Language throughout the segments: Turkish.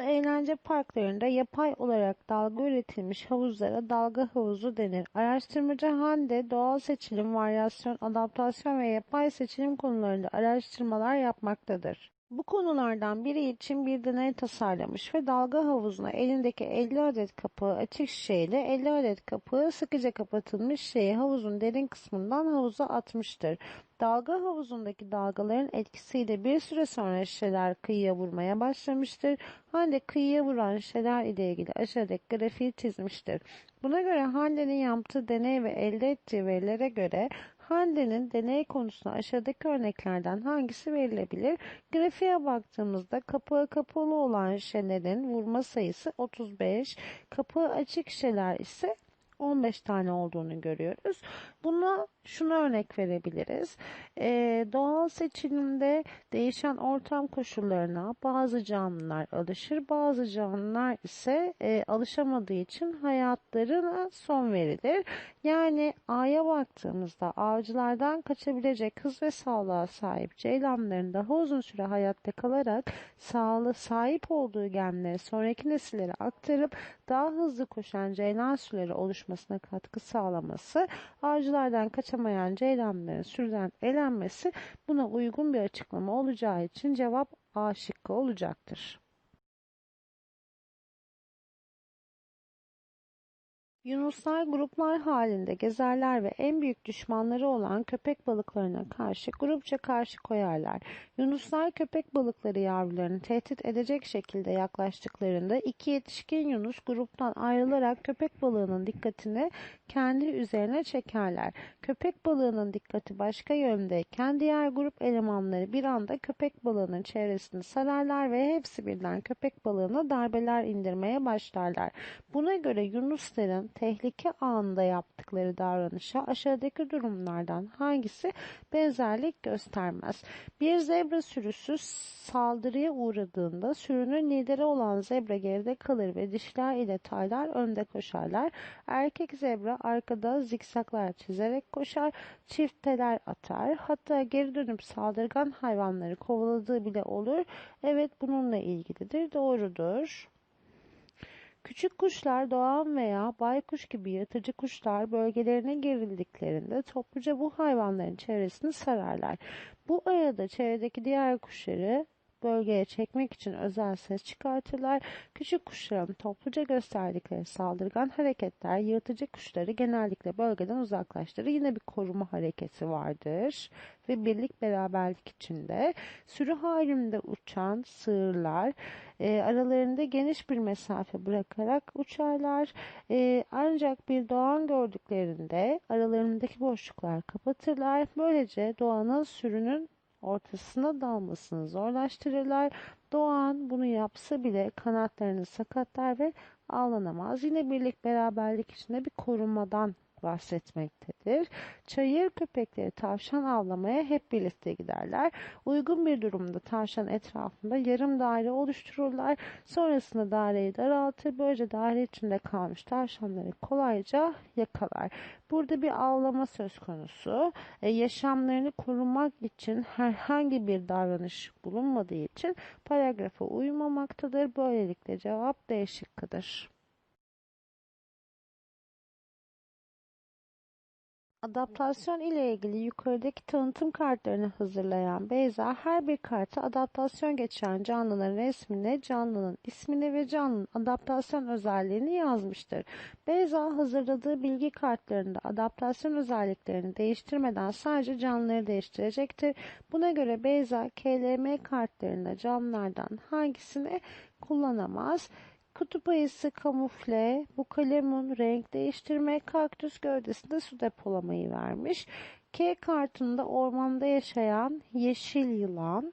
eğlence parklarında yapay olarak dalga üretilmiş havuzlara dalga havuzu denir. Araştırmacı Hande doğal seçilim, varyasyon, adaptasyon ve yapay seçilim konularında araştırmalar yapmaktadır. Bu konulardan biri için bir deney tasarlamış ve dalga havuzuna elindeki 50 adet kapağı açık şişeyle 50 adet kapağı sıkıca kapatılmış şişeyi havuzun derin kısmından havuza atmıştır. Dalga havuzundaki dalgaların etkisiyle bir süre sonra şişeler kıyıya vurmaya başlamıştır. Hande kıyıya vuran şişeler ile ilgili aşağıdaki grafiği çizmiştir. Buna göre Hande'nin yaptığı deney ve elde ettiği verilere göre Hande'nin deney konusuna aşağıdaki örneklerden hangisi verilebilir? Grafiğe baktığımızda kapağı kapalı olan şişelerin vurma sayısı 35, kapağı açık şişeler ise 15 tane olduğunu görüyoruz. Buna şunu örnek verebiliriz. Ee, doğal seçilimde değişen ortam koşullarına bazı canlılar alışır, bazı canlılar ise e, alışamadığı için hayatlarına son verilir. Yani A'ya baktığımızda avcılardan kaçabilecek hız ve sağlığa sahip ceylanların daha uzun süre hayatta kalarak sağlığı sahip olduğu genleri sonraki nesillere aktarıp daha hızlı koşan ceylan sürüleri oluşmasına katkı sağlaması, avcılardan kaçamayan ceylanların sürüden elenmesi buna uygun bir açıklama olacağı için cevap A şıkkı olacaktır. Yunuslar gruplar halinde gezerler ve en büyük düşmanları olan köpek balıklarına karşı grupça karşı koyarlar. Yunuslar köpek balıkları yavrularını tehdit edecek şekilde yaklaştıklarında iki yetişkin yunus gruptan ayrılarak köpek balığının dikkatini kendi üzerine çekerler. Köpek balığının dikkati başka yöndeyken diğer grup elemanları bir anda köpek balığının çevresini sararlar ve hepsi birden köpek balığına darbeler indirmeye başlarlar. Buna göre yunusların tehlike anında yaptıkları davranışa aşağıdaki durumlardan hangisi benzerlik göstermez? Bir zebra sürüsü saldırıya uğradığında sürünün lideri olan zebra geride kalır ve dişler ile taylar önde koşarlar. Erkek zebra arkada zikzaklar çizerek koşar, çifteler atar. Hatta geri dönüp saldırgan hayvanları kovaladığı bile olur. Evet bununla ilgilidir. Doğrudur. Küçük kuşlar doğan veya baykuş gibi yırtıcı kuşlar bölgelerine gerildiklerinde topluca bu hayvanların çevresini sararlar. Bu arada çevredeki diğer kuşları bölgeye çekmek için özel ses çıkartırlar. Küçük kuşların topluca gösterdikleri saldırgan hareketler yırtıcı kuşları genellikle bölgeden uzaklaştırır. Yine bir koruma hareketi vardır ve birlik beraberlik içinde sürü halinde uçan sığırlar e, aralarında geniş bir mesafe bırakarak uçarlar. E, ancak bir doğan gördüklerinde aralarındaki boşluklar kapatırlar. Böylece doğanın sürünün ortasına dalmasını zorlaştırırlar. Doğan bunu yapsa bile kanatlarını sakatlar ve avlanamaz. Yine birlik beraberlik içinde bir korumadan bahsetmektedir. Çayır köpekleri tavşan avlamaya hep birlikte giderler. Uygun bir durumda tavşan etrafında yarım daire oluştururlar. Sonrasında daireyi daraltır. Böylece daire içinde kalmış tavşanları kolayca yakalar. Burada bir avlama söz konusu. E, yaşamlarını korumak için herhangi bir davranış bulunmadığı için paragrafa uymamaktadır. Böylelikle cevap D şıkkıdır. Adaptasyon ile ilgili yukarıdaki tanıtım kartlarını hazırlayan Beyza her bir karta adaptasyon geçiren canlının resmini, canlının ismini ve canlının adaptasyon özelliğini yazmıştır. Beyza hazırladığı bilgi kartlarında adaptasyon özelliklerini değiştirmeden sadece canlıları değiştirecektir. Buna göre Beyza KLM kartlarında canlılardan hangisini kullanamaz? Kutup ayısı kamufle, bu kalemun renk değiştirme, kaktüs gövdesinde su depolamayı vermiş. K kartında ormanda yaşayan yeşil yılan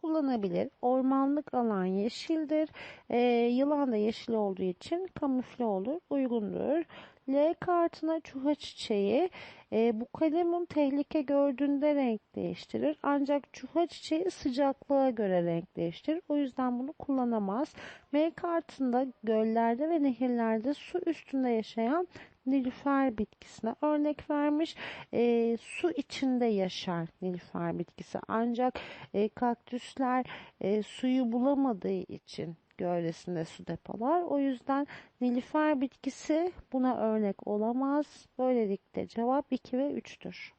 kullanabilir. Ormanlık alan yeşildir. Ee, yılan da yeşil olduğu için kamufle olur, uygundur. L kartına çuha çiçeği e, bu kalemun tehlike gördüğünde renk değiştirir. Ancak çuha çiçeği sıcaklığa göre renk değiştirir. O yüzden bunu kullanamaz. M kartında göllerde ve nehirlerde su üstünde yaşayan nilüfer bitkisine örnek vermiş. E, su içinde yaşar nilüfer bitkisi. Ancak e, kaktüsler e, suyu bulamadığı için gövdesinde su depolar. O yüzden nilüfer bitkisi buna örnek olamaz. Böylelikle cevap 2 ve 3'tür.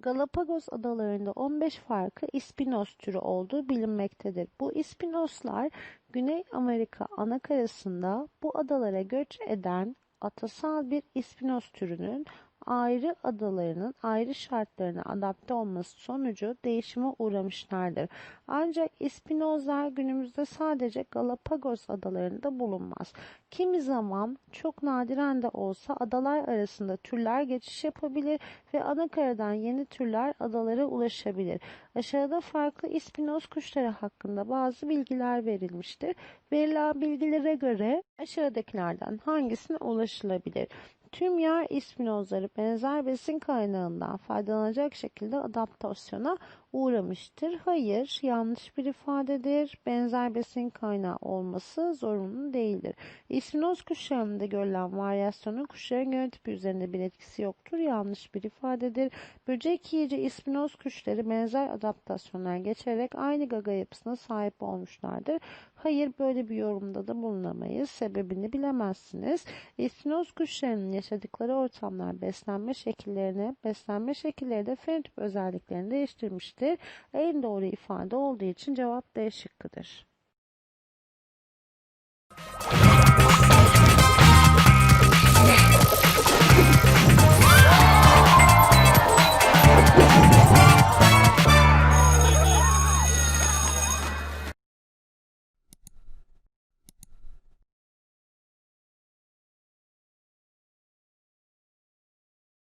Galapagos adalarında 15 farklı ispinos türü olduğu bilinmektedir. Bu ispinoslar Güney Amerika anakarasında bu adalara göç eden atasal bir ispinos türünün ayrı adalarının ayrı şartlarına adapte olması sonucu değişime uğramışlardır. Ancak ispinozlar günümüzde sadece Galapagos adalarında bulunmaz. Kimi zaman çok nadiren de olsa adalar arasında türler geçiş yapabilir ve anakaradan yeni türler adalara ulaşabilir. Aşağıda farklı ispinoz kuşları hakkında bazı bilgiler verilmiştir. Verilen bilgilere göre aşağıdakilerden hangisine ulaşılabilir? Tüm yer ispinozları benzer besin kaynağından faydalanacak şekilde adaptasyona uğramıştır. Hayır, yanlış bir ifadedir. Benzer besin kaynağı olması zorunlu değildir. İspinoz kuşlarında görülen varyasyonun kuşların genotipi üzerinde bir etkisi yoktur. Yanlış bir ifadedir. Böcek yiyici ispinoz kuşları benzer adaptasyonlar geçerek aynı gaga yapısına sahip olmuşlardır. Hayır böyle bir yorumda da bulunamayız. Sebebini bilemezsiniz. İspinoz kuşlarının yaşadıkları ortamlar beslenme şekillerini, beslenme şekilleri de fenotip özelliklerini değiştirmiştir eşittir. En doğru ifade olduğu için cevap D şıkkıdır.